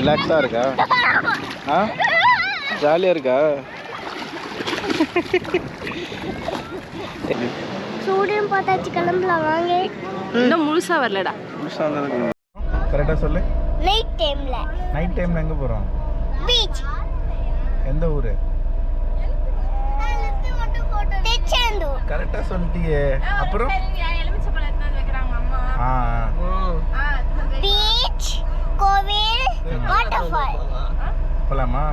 ரிலாக்ஸாக இருக்கா? ஆ? ஜாலியாக இருக்கா? சூரியன் பார்த்தாச்சு கிளம்பலாம் வாங்க. இன்னும் முழுசா வரலடா. கரெக்டாக சொல்லு. நைட் டைம்ல நைட் டைமில் எங்கே போகிறோம் பீச் எந்த ஊர்? கரெக்டாக சொல்லிட்டியே. அப்புறம்? ஆ ஆ. பீச் கோவில் வாட்டர் ஃபால் போகலாமா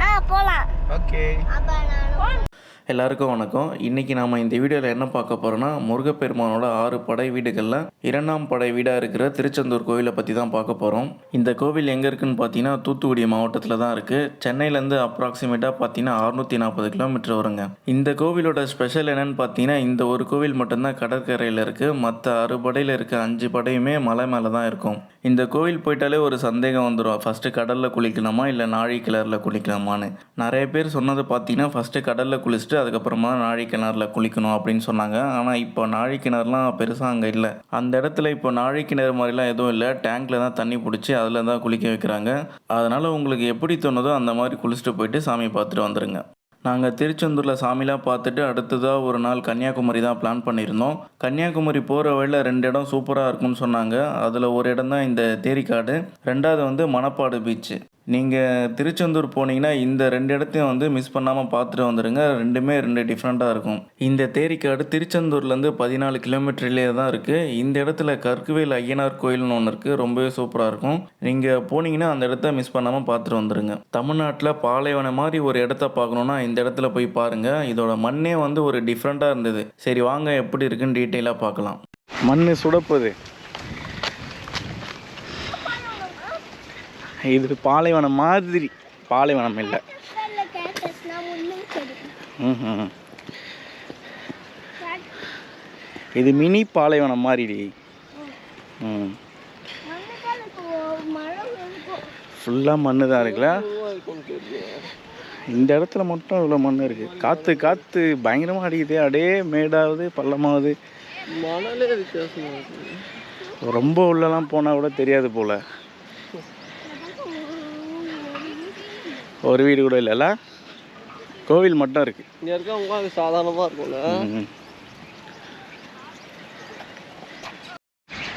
ஆ போலாம். ஓகே. அப்ப நானும் எல்லாருக்கும் வணக்கம். இன்னைக்கு நாம இந்த வீடியோவில் என்ன பார்க்க போறோம்னா முருகப்பெருமானோட ஆறு படை வீடுகளில் இரண்டாம் படை வீடாக இருக்கிற திருச்செந்தூர் கோவிலை பற்றி தான் பார்க்க போகிறோம் இந்த கோவில் எங்கே இருக்குன்னு பார்த்தீங்கன்னா தூத்துக்குடி மாவட்டத்தில் தான் இருக்குது சென்னையிலேருந்து அப்ராக்சிமேட்டாக பார்த்தீங்கன்னா அறுநூற்றி நாற்பது கிலோமீட்டர் வருங்க. இந்த கோவிலோட ஸ்பெஷல் என்னன்னு பார்த்தீங்கன்னா இந்த ஒரு கோவில் மட்டும்தான் கடற்கரையில் இருக்குது மற்ற ஆறு படையில் இருக்க அஞ்சு படையுமே மலை மேலே தான் இருக்கும். இந்த கோவில் போயிட்டாலே ஒரு சந்தேகம் வந்துடும் ஃபஸ்ட்டு கடலில் குளிக்கலாமா இல்லை நாழி கிளரில் குளிக்கலாமான்னு. நிறைய பேர் சொன்னது பார்த்தீங்கன்னா ஃபஸ்ட்டு கடலில் குளிச்சுட்டு அதுக்கப்புறமா நாழி கிணறுல குளிக்கணும் அப்படின்னு சொன்னாங்க. ஆனால் இப்போ நாழி கிணறுலாம் பெருசாக அங்கே இல்லை. அந்த இடத்துல இப்போ நாழி கிணறு மாதிரிலாம் எதுவும் இல்லை. டேங்க்கில் தான் தண்ணி பிடிச்சி அதில் தான் குளிக்க வைக்கிறாங்க. அதனால் உங்களுக்கு எப்படி தோணுதோ அந்த மாதிரி குளிச்சுட்டு போயிட்டு சாமி பார்த்துட்டு வந்துடுங்க நாங்கள் திருச்செந்தூரில் சாமிலாம் பார்த்துட்டு அடுத்ததாக ஒரு நாள் கன்னியாகுமரி தான் பிளான் பண்ணியிருந்தோம். கன்னியாகுமரி போகிற வழியில் ரெண்டு இடம் சூப்பராக இருக்கும்னு சொன்னாங்க. அதில் ஒரு இடம் தான் இந்த தேரிக்காடு. ரெண்டாவது வந்து மணப்பாடு பீச்சு நீங்கள் திருச்செந்தூர் போனீங்கன்னா இந்த ரெண்டு இடத்தையும் வந்து மிஸ் பண்ணாமல் பார்த்துட்டு வந்துடுங்க ரெண்டுமே ரெண்டு டிஃப்ரெண்ட்டாக இருக்கும். இந்த தேரிக்காடு திருச்செந்தூர்லேருந்து பதினாலு கிலோமீட்டர்லேயே தான் இருக்குது இந்த இடத்துல கற்குவேல் ஐயனார் கோயில்னு ஒன்று இருக்குது ரொம்பவே சூப்பராக இருக்கும். நீங்கள் போனீங்கன்னா அந்த இடத்த மிஸ் பண்ணாமல் பார்த்துட்டு வந்துடுங்க தமிழ்நாட்டில் பாலைவனம் மாதிரி ஒரு இடத்த பார்க்கணுன்னா இந்த இடத்துல போய் பாருங்கள் இதோட மண்ணே வந்து ஒரு டிஃப்ரெண்ட்டாக இருந்தது. சரி வாங்க எப்படி இருக்குன்னு டீட்டெயிலாக பார்க்கலாம். மண் சுடப்பது இது பாலைவனம் மாதிரி. பாலைவனம் இல்லை. இது மினி பாலைவனம் மாதிரிடி. ம். ஃபுல்லாக மண்ணு தான் இருக்குல்ல? இந்த இடத்துல மட்டும் இவ்வளோ மண் இருக்குது காற்று காற்று பயங்கரமாக அடிக்குது. அப்படியே வித்தியாசமா இருக்கு. ரொம்ப உள்ளலாம் போனால் கூட தெரியாது போல். ஒரு வீடு கூட இல்லைல்ல கோவில் மட்டும் இருக்குது இங்க இருக்கவங்க அது சாதாரணமா இருக்கும்ல.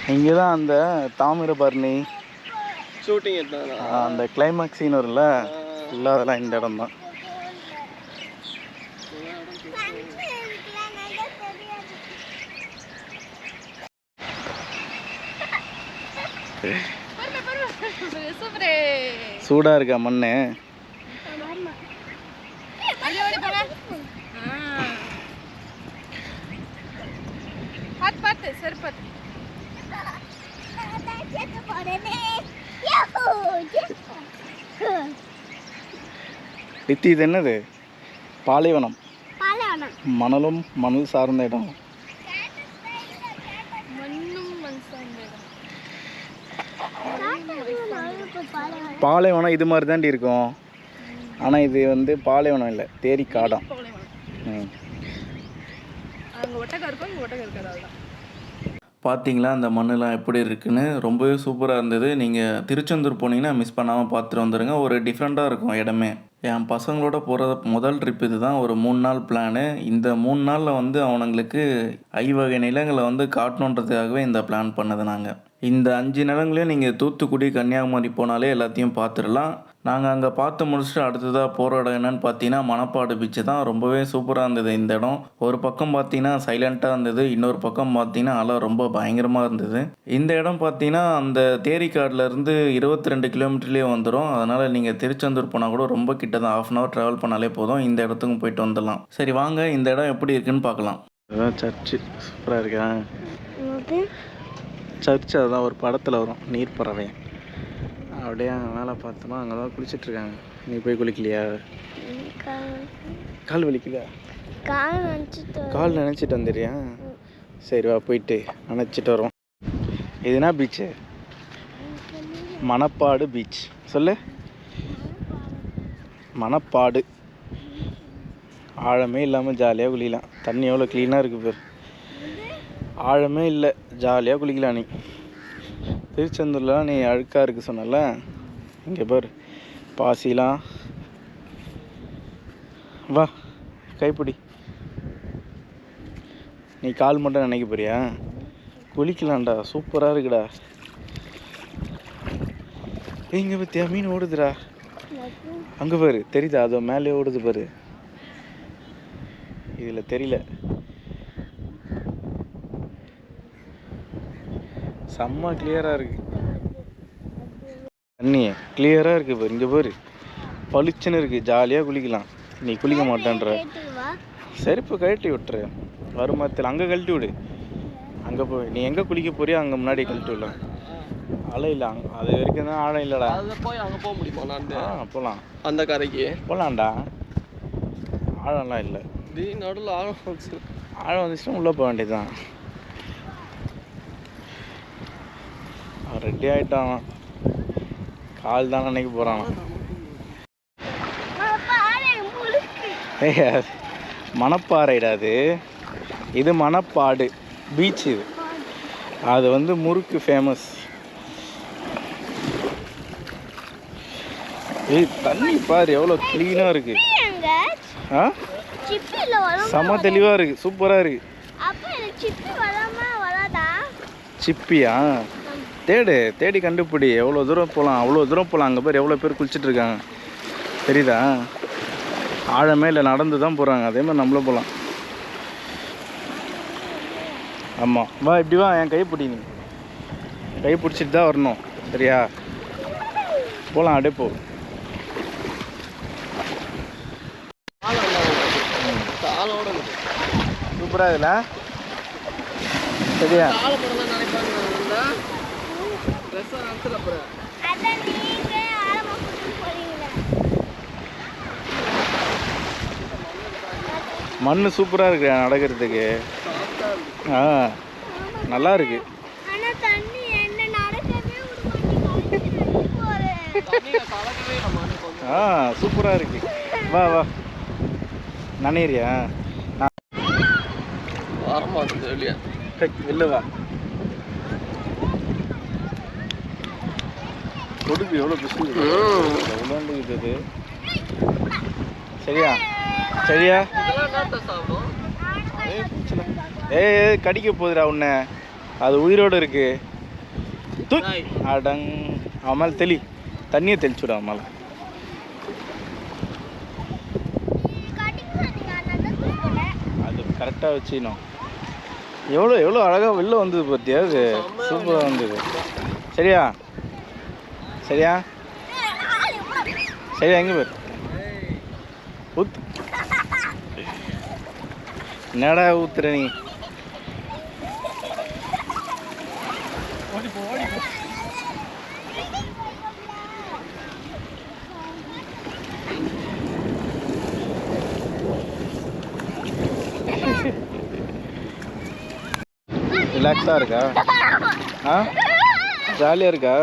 இங்கே தான் அந்த தாமிரபரணி ஷூட்டிங் எடுத்தாங்க அந்த கிளைமாக்ஸ் சீன் வரும்ல ஃபுல்லாக அதெல்லாம் இந்த இடம் தான் சூடாக இருக்கா மண் பார்த்து பார்த்து சரி பார்த்து நித்தி இது என்னது? பாலைவனம். பாலைவனம். மணலும் மணல் சார்ந்த இடம். பாலைவனம். இது மாதிரி தாண்டி இருக்கும். ஆனால் இது வந்து பாலைவனம் இல்லை தேரி காடம் பார்த்தீங்களா அந்த மண்ணெல்லாம் எப்படி இருக்குன்னு? ரொம்பவே சூப்பராக இருந்தது. நீங்கள் திருச்செந்தூர் போனீங்கன்னா மிஸ் பண்ணாமல் பார்த்துட்டு வந்துடுங்க ஒரு டிஃப்ரெண்ட்டாக இருக்கும் இடமே. என் பசங்களோட போகிற முதல் ட்ரிப் இதுதான். ஒரு மூணு நாள் பிளானு இந்த மூணு நாளில் வந்து அவனுங்களுக்கு ஐவகை நிலங்களை வந்து காட்டணுன்றதுக்காகவே இந்த பிளான் பண்ணது நாங்கள் இந்த அஞ்சு நிலங்களையும் நீங்கள் தூத்துக்குடி கன்னியாகுமரி போனாலே எல்லாத்தையும் பார்த்துடலாம். நாங்கள் அங்கே பார்த்து முடிச்சுட்டு அடுத்ததாக போகிற இடம் என்னன்னு பார்த்தீங்கன்னா மணப்பாடு பீச்சு தான். ரொம்பவே சூப்பராக இருந்தது இந்த இடம். ஒரு பக்கம் பார்த்தீங்கன்னா சைலண்ட்டாக இருந்தது. இன்னொரு பக்கம் பார்த்தீங்கன்னா அலை ரொம்ப பயங்கரமாக இருந்தது. இந்த இடம் பார்த்தீங்கன்னா அந்த தேரிக்காடுல இருந்து இருபத்தி ரெண்டு கிலோமீட்டர்லேயே வந்துடும் அதனால் நீங்கள் திருச்செந்தூர் போனால் கூட ரொம்ப கிட்ட தான் ஆஃப் அன் ஹவர் ட்ராவல் பண்ணாலே போதும். இந்த இடத்துக்கும் போயிட்டு வந்துடலாம். சரி வாங்க. இந்த இடம் எப்படி இருக்குன்னு பார்க்கலாம். சர்ச்சு சூப்பராக இருக்கா? சர்ச் அதுதான். ஒரு படத்தில் வரும். நீர் பறவை அப்படியே அங்கே மேலே பார்த்தோமா அங்கே தான் குளிச்சிட்ருக்காங்க நீ போய் குளிக்கலையா? கால் நினச்சிட்டு கால் நினச்சிட்டு வந்துடுறியா சரி வா போயிட்டு நினச்சிட்டு வரோம் இதுனா பீச்சு மணப்பாடு பீச் சொல்லு. மணப்பாடு. ஆழமே இல்லாமல் ஜாலியாக குளிக்கலாம். தண்ணி எவ்வளோ க்ளீனாக இருக்குது பேர். ஆழமே இல்லை ஜாலியாக குளிக்கலாம் நீ. திருச்செந்தூர்லாம் நீ அழுக்காக இருக்கு சொன்னல இங்கே பார் பாசிலாம். வா கைப்பிடி. நீ கால் மட்டும் நினைக்க போறியா? குளிக்கலாம்டா சூப்பராக இருக்குடா. இங்கே பார்த்தியா மீன் ஓடுதுடா. அங்கே பாரு தெரியுதா? அதோ மேலே ஓடுது பாரு. இதில் தெரியல. செம்ம கிளியராக இருக்கு. தண்ணி கிளியராக இருக்கு பாரு இங்கே பாரு. பளிச்சுன்னு இருக்கு ஜாலியாக குளிக்கலாம். நீ குளிக்க மாட்டேன்ற. செருப்பு கழட்டி விட்டுரு. வருமாத்தில் அங்கே கழட்டி விடு. அங்கே போய் நீ எங்கே குளிக்க போறியோ அங்கே முன்னாடி கழட்டி விடலாம். அலை இல்லை அங்க அது வரைக்கும் தான் ஆழம் இல்லைடா. போய் அங்கே போக முடியுமா? ஆ போகலாம் அந்த கரைக்கு. போகலாம்டா ஆழம்லாம் இல்லை. நடுவில் ஆழம் ஆழம் வந்துச்சுன்னா உள்ளே போக வேண்டியதுதான். ரெடி ஆகிட்டான் கால் தான் நினைக்க போகிறான் மணப்பாறைடா அது. இது மணப்பாடு. பீச் இது. அது வந்து முறுக்கு ஃபேமஸ் ஏய் தண்ணி பாரு எவ்வளோ க்ளீனாக இருக்கு. ஆ? செம தெளிவாக இருக்கு. சூப்பராக இருக்கு. சிப்பியா? தேடு தேடி கண்டுபிடி. எவ்வளோ தூரம் போகலாம் அவ்வளோ தூரம் போகலாம் அங்கே பேர் எவ்வளோ பேர் குளிச்சுட்டு இருக்காங்க. தெரியுதா? ஆழமே இல்லை நடந்து தான் போகிறாங்க அதே மாதிரி நம்மளும் போகலாம் ஆமாம் வா இப்படி வா என் கை பிடி நீ கை பிடிச்சிட்டு தான் வரணும். சரியா? போகலாம் அப்படியே போ. சூப்பராக இதில் சரியா ஆள படம் தான் நினைப்பாங்க நான் அப்புறம் அதான் நீங்க கூட்டிட்டு மண் சூப்பராக இருக்கு நடக்கிறதுக்கு. ஆ நல்லா இருக்கு. ஆ சூப்பராக இருக்கு. வா வா. நனையிறியா வரமாட்டேது வெளியே. வெளில வா. கொடுக்கு எவ்வளோ பிசு உள்ளாண்டுக்குது இது சரியா? சரியா? ஏய், கடிக்க போகுதுடா உன்னை. அது உயிரோடு இருக்கு. அடங். அவன் மேலே தெளி. தண்ணியை தெளிச்சு விடு அவன் மேலே. அது கரெக்டாக வச்சுக்கணும். எவ்வளோ எவ்வளோ அழகாக வெளில வந்தது பார்த்தியா அது? சூப்பராக வந்தது. சரியா? சரியா? சரியா எங்கே பேர் ஊத்து. என்னடா ஊத்துற நீ? ரிலாக்ஸாக இருக்கா? ஆ? ஜாலியாக இருக்கா?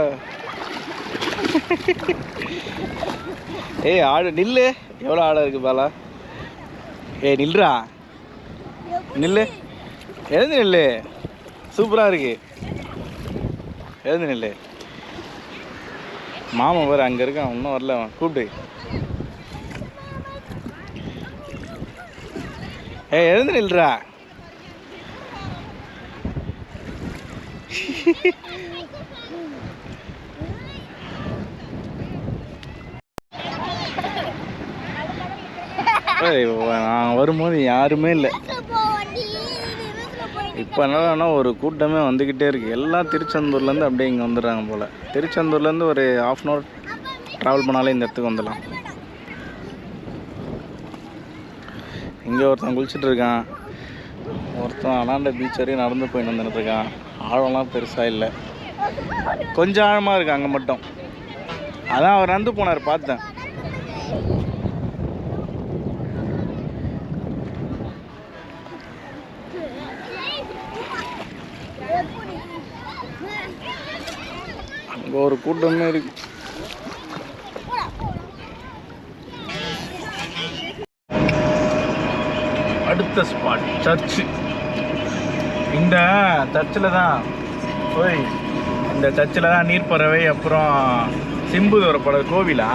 ஏய் ஆடு நில்லு. எவ்வளோ ஆடை இருக்கு பாலா? ஏய் நில்றா. நில்லு. எழுந்து நில்லு. சூப்பராக இருக்கு. எழுந்து நில்லு. மாமா பாரு அங்கே இருக்கான். இன்னும் வரல அவன். கூப்பிட்டு ஏய் எழுந்து நில்றா. நான் வரும்போது யாருமே இல்லை. இப்போ என்னன்னா ஒரு கூட்டமே வந்துக்கிட்டே இருக்குது எல்லாம் திருச்செந்தூர்லேருந்து அப்படியே இங்கே வந்துடுறாங்க போல். திருச்செந்தூர்லேருந்து ஒரு ஆஃப் அன் ஹவர் ட்ராவல் பண்ணாலே இந்த இடத்துக்கு வந்துடலாம். இங்கே ஒருத்தன் குளிச்சுட்டு இருக்கான். ஒருத்தன் அனாண்ட பீச் வரையும் நடந்து போயிட்டு வந்துட்டு இருக்கான். ஆழம்லாம் பெருசாக இல்லை. கொஞ்சம் ஆழமாக இருக்குது அங்கே மட்டும். அதான் அவர் நடந்து போனார் பார்த்தேன். அங்கே ஒரு கூட்டமே இருக்கு. அடுத்த ஸ்பாட் சர்ச்சு இந்த சர்ச்சில் தான் போய் இந்த சர்ச்சில் தான் நீர்ப்பறவை அப்புறம் சிம்பு ஒரு படம் கோவிலா?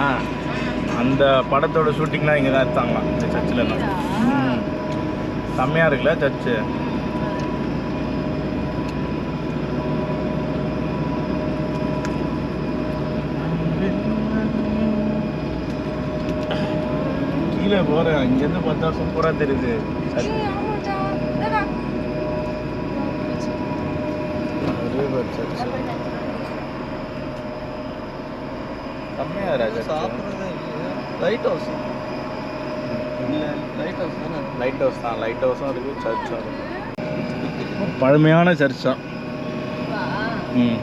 அந்த படத்தோட ஷூட்டிங்லாம் இங்கே தான் எடுத்தாங்களாம் இந்த சர்ச்சில் தான் ம். செம்மையா இருக்குல்ல சர்ச்சு கீழே போகிறேன் இங்கேருந்து பார்த்தா சூப்பராக தெரியுது. சர்ச் ரிவர் சர்ச் செம்மையா ராஜா லைட் ஹவுஸ் இல்லை லைட் ஹவுஸ் தானே? லைட் ஹவுஸ் தான் லைட் ஹவுஸும் இருக்குது சர்ச்சும் இருக்குது பழமையான சர்ச் தான். ம்.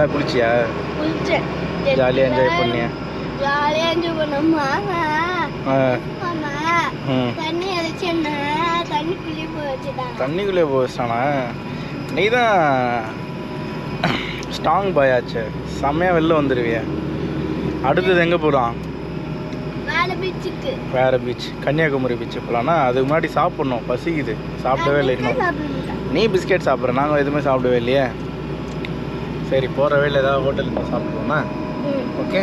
நல்லா குளிச்சியா? குளிச்சேன். ஜாலியாக என்ஜாய் பண்ணியா? ஜாலியா என்ஜாய் பண்ணோமா. ஆ. ஆமா ம். தண்ணி அடிச்சேன்னா தண்ணி குள்ளி போய் வச்சுட்டாங்க. தண்ணிக்குள்ளே போச்சானா நீ தான் ஸ்ட்ராங் பாய் ஆச்சு. செம்மையாக வெளில வந்துடுவிய அடுத்தது எங்கே போகலாம் பீச்சுக்கு வேறு பீச் கன்னியாகுமரி பீச் போகலான்னா அதுக்கு முன்னாடி சாப்பிட்ணும். பசிக்குது. சாப்பிடவே இல்லை இன்னும். நீ பிஸ்கெட் சாப்பிட்ற நாங்கள் எதுவுமே சாப்பிடவே இல்லையே. சரி போகிற வேலையில் ஏதாவது ஹோட்டலுக்கு சாப்பிடுவோமா ஓகே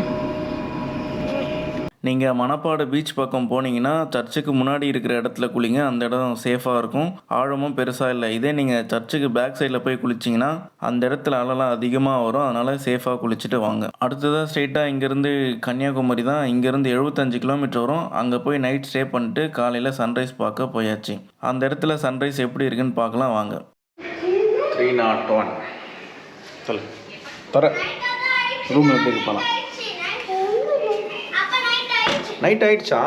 நீங்கள் மணப்பாடு பீச் பக்கம் போனீங்கன்னா சர்ச்சுக்கு முன்னாடி இருக்கிற இடத்துல குளிங்க அந்த இடம் சேஃபாக இருக்கும். ஆழமும் பெருசாக இல்லை. இதே நீங்கள் சர்ச்சுக்கு பேக் சைடில் போய் குளிச்சிங்கன்னா அந்த இடத்துல அலைலாம் அதிகமாக வரும். அதனால் சேஃபாக குளிச்சுட்டு வாங்க. அடுத்ததாக ஸ்ட்ரெயிட்டாக இங்கேருந்து கன்னியாகுமரி தான். இங்கேருந்து எழுபத்தஞ்சு கிலோமீட்டர் வரும். அங்கே போய் நைட் ஸ்டே பண்ணிட்டு காலையில் சன்ரைஸ் பார்க்க போயாச்சு. அந்த இடத்துல சன்ரைஸ் எப்படி இருக்குன்னு பார்க்கலாம் வாங்க. த்ரீ நாட் ஒன் சொல்லு. தர. ரூம் எப்படி இருக்கு போகலாம் அப்ப நைட் ஆயிடுச்சு.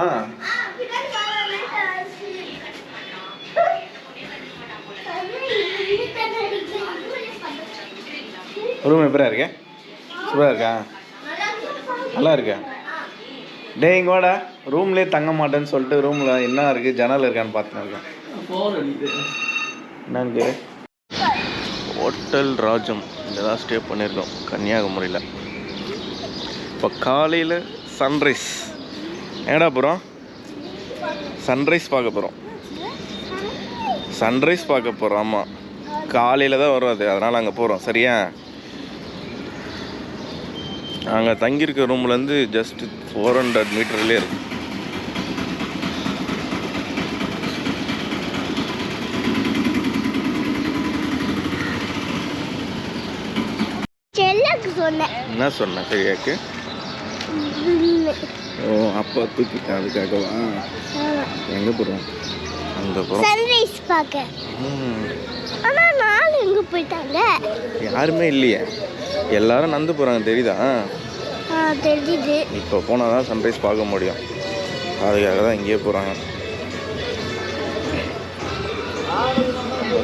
ரூம் எப்படா இருக்கே? சூப்பராக இருக்கா? நல்லா இருக்கா? டேய் இங்க வாடா. ரூம்லேயே தங்க மாட்டேன்னு சொல்லிட்டு ரூமில் என்ன இருக்குது ஜன்னல் இருக்கான்னு பார்த்துன்னு இருக்கேன். என்னன்னு ஹோட்டல் ராஜம். இங்கே தான் ஸ்டே பண்ணியிருக்கோம் கன்னியாகுமரியில். இப்போ காலையில் சன்ரைஸ் எங்கடா போகிறோம் சன்ரைஸ் பார்க்க போகிறோம் சன்ரைஸ் பார்க்க போகிறோம் ஆமாம் காலையில் தான் வரும் அது அதனால் அங்கே போகிறோம் சரியா? அங்கே தங்கியிருக்க ரூம்லேருந்து ஜஸ்ட் ஃபோர் ஹண்ட்ரட் மீட்டர்லேயே இருக்கு செல்லக்கு சொன்னேன் என்ன சொன்னேன் சரியாக்கு? ஓ அப்பா தூக்கிட்டேன் அதுக்காகவா? எங்கே போகிறோம் அங்கே போகிறோம் சன்ரைஸ் பார்க்க. ஆனா நாலு எங்க போயிட்டாங்க? யாருமே இல்லையே. எல்லாரும் நடந்து போகிறாங்க தெரியுதா? தெரியுது இப்போ போனால் தான் சன்ரைஸ் பார்க்க முடியும். அதுக்காக தான் இங்கேயே போகிறாங்க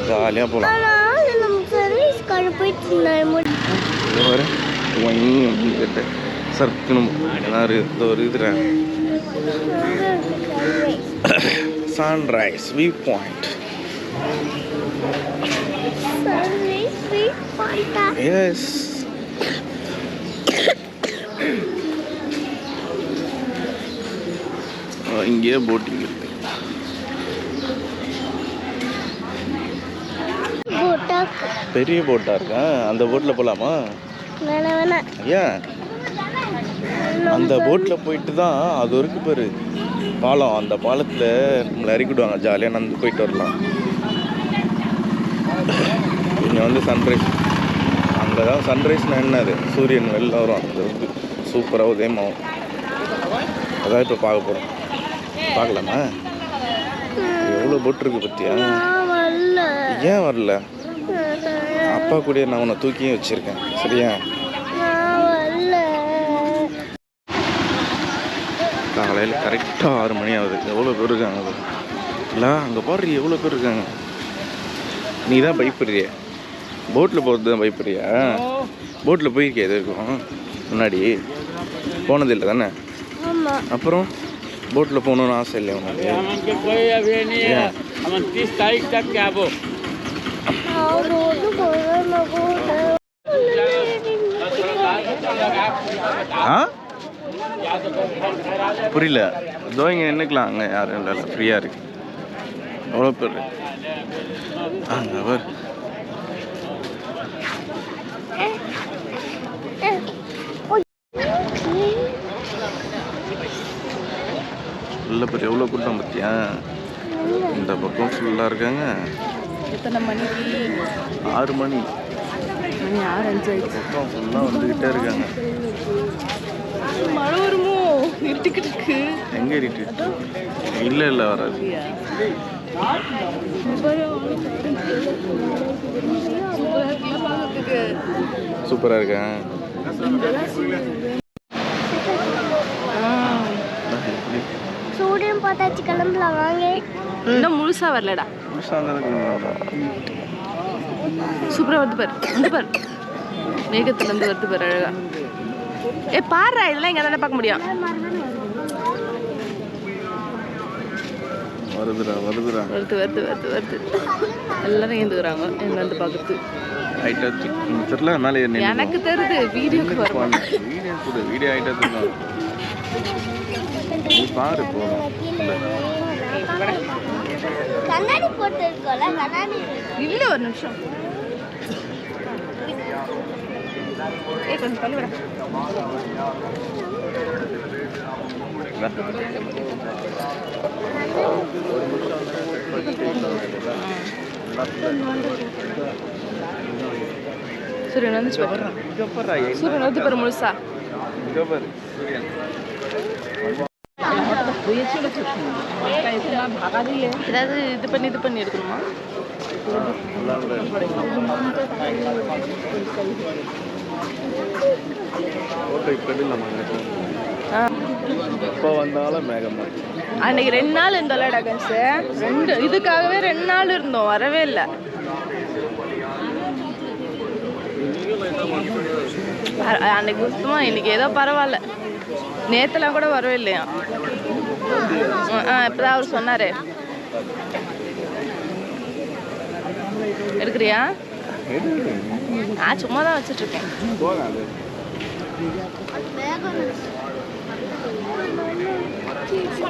ஜாலியாக போகலாம் போயிட்டு வர அப்படின்னு கேட்டு சர்க்கணும் எல்லாரும் இதோ இருக்கிறேன் சன்ரைஸ் வியூ பாயிண்ட் எஸ் இங்கேயே போட்டிங் இருக்கு. பெரிய போட்டா இருக்கா? அந்த போட்டில் போகலாமா ஏன்? அந்த போட்டில் போயிட்டு தான் அது இருக்கு பாரு. பாலம் அந்த பாலத்தில் நம்மளை இறக்கிடுவாங்க ஜாலியாக நடந்து போயிட்டு வரலாம். இங்கே வந்து சன்ரைஸ் அங்கே தான் சன்ரைஸ்னால் என்னது சூரியன் வெளில வரும். அந்த இருக்கு சூப்பராக உதயமாகும். அதான் இப்போ பார்க்க போகிறோம் பார்க்கலாமா? எவ்வளோ போட் இருக்கு வரல. ஏன் வரல? அப்பா கூட நான் உன்னை தூக்கியும் வச்சுருக்கேன். சரியா? காலையில் கரெக்டாக ஆறு மணி ஆகுது. எவ்வளோ பேர் இருக்காங்க அது இல்லை அங்கே பாரு எவ்வளோ பேர் இருக்காங்க. நீ தான் பயப்படுறிய. போட்டில் போகிறது தான் பயப்படுறியா? போட்டில் போயிருக்கியா இது இருக்கும் முன்னாடி. போனதில்லை தானே? அப்புறம்? போட்டில் போகணுன்னு ஆசை இல்லையா உனக்கு ஏன்? நான் ரோடு போறேன் நான் போறேன் ஆ? புரியல. இதோ இங்கே நின்றுக்கலாம் அங்கே யாரும் இல்லை இல்லை. ஃப்ரீயாக இருக்கு. எவ்வளோ பேர் அங்கே அவர் இல்லை பேர். எவ்வளோ கூட்டம் பார்த்தியா இந்த பக்கம் ஃபுல்லாக இருக்காங்க. எத்தனை மணிக்கு? ஆறு மணி. மணி ஆறு அஞ்சு ஆயிடுச்சு. பக்கம் ஃபுல்லாக வந்துக்கிட்டே இருக்காங்க. மழை வருமோ? இருட்டிக்கிட்டு இருக்கு. எங்கே இருக்கு இல்லை இல்லை வராது. சூப்பராக இருக்கேன் சூரியன் பார்த்தாச்சு கிளம்பலாம் வாங்க. இன்னும் முழுசா வரலடா. சூப்பரா வருது பாரு வந்து பாரு. மேகத்துல இருந்து வருது பாரு அழகா. ஏ பாரு இதெல்லாம் இங்க தானே பார்க்க முடியும். வருதுடா வருதுடா. வருது வருது வருது வருது. எல்லாரும் ஏந்துக்கிறாங்க எங்க வந்து பார்க்கறது ஹைட்டாக தெரில மேலே எனக்கு தெரியுது வீடியோக்கு வரும் வீடியோ வீடியோ தெரியும் நீ பாரு கண்ணாடி போட்டு இருக்கோம்ல கண்ணாடி. இல்ல ஒரு நிமிஷம். ஏ கொஞ்சம் தள்ளி விட. சூரியன் வந்துச்சு சூரியன் வந்து பாரு. முழுசா இங்கே பாரு சூரியன் ஏதாவது இது பண்ணி இது பண்ணி எடுக்கணுமா இப்போ ஆ வந்தாலும் மேகம் அன்னைக்கு ரெண்டு நாள் இருந்தோம்ல டகன்ஸ். ரெண்டு இதுக்காகவே ரெண்டு நாள் இருந்தோம் வரவே இல்லை. அ- அன்னைக்கு சுத்தமா இன்னைக்கு ஏதோ பரவாயில்ல. நேற்றுலாம் கூட வரவே இல்லையா? ஆ இப்பதான் அவர் சொன்னாரு. எடுக்கிறியா? நான் சும்மா தான் வச்சுட்டு இருக்கேன் போதும் அது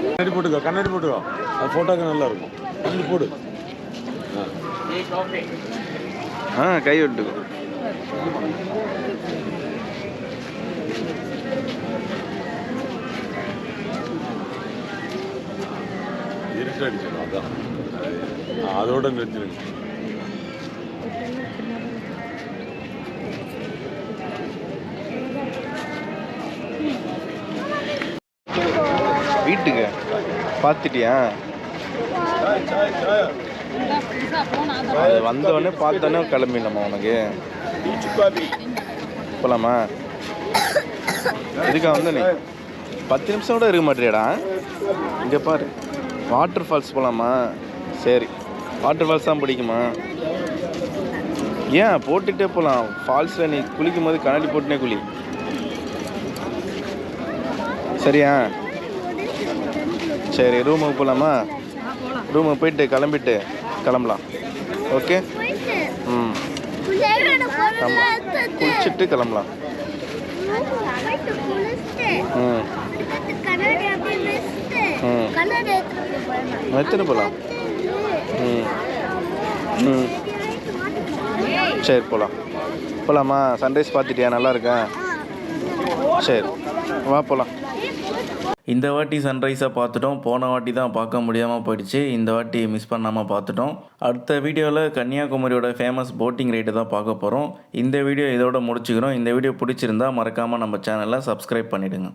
கண்ணாடி போட்டுக்கோ கண்ணாடி போட்டுக்கோ. அது ஃபோட்டோக்கு நல்லா இருக்கும் கண்ணாடி போடு. ஆ கை விட்டுக்கோ. இருட்டடிச்சிடும் அதான். அதோட நிறுத்திடுங்க. வீட்டுக்கு பார்த்துட்டியா? அது வந்தவொடனே பார்த்தோன்னே கிளம்பிடலாமா உனக்கு? போகலாமா இதுக்கா வந்து நீ? பத்து நிமிஷம் கூட இருக்க மாட்டேடா இங்கே பாரு. வாட்டர் ஃபால்ஸ் போகலாமா சரி. வாட்டர் ஃபால்ஸ் தான் பிடிக்குமா? ஏன்? போட்டுகிட்டே போகலாம் ஃபால்ஸில் நீ குளிக்கும் போது கண்ணாடி போட்டுனே குளி. சரியா? சரி ரூமுக்கு போகலாமா ரூமுக்கு போயிட்டு கிளம்பிட்டு கிளம்பலாம். ஓகே ம். ஆமாம் குளிச்சுட்டு கிளம்பலாம். ம். எடுத்துகிட்டு போகலாம். ம். ம். சரி போகலாம். போகலாமா? சன்ரைஸ் பார்த்துட்டியா? நல்லா இருக்கா? சரி. வா போகலாம். இந்த வாட்டி சன்ரைஸை பார்த்துட்டோம். போன வாட்டி தான் பார்க்க முடியாமல் போயிடுச்சு. இந்த வாட்டி மிஸ் பண்ணாமல் பார்த்துட்டோம். அடுத்த வீடியோவில் கன்னியாகுமரியோட ஃபேமஸ் போட்டிங் ரைடு தான் பார்க்க போகிறோம் இந்த வீடியோ இதோட முடிச்சுக்கிறோம். இந்த வீடியோ பிடிச்சிருந்தா மறக்காமல் நம்ம சேனலை சப்ஸ்கிரைப் பண்ணிவிடுங்க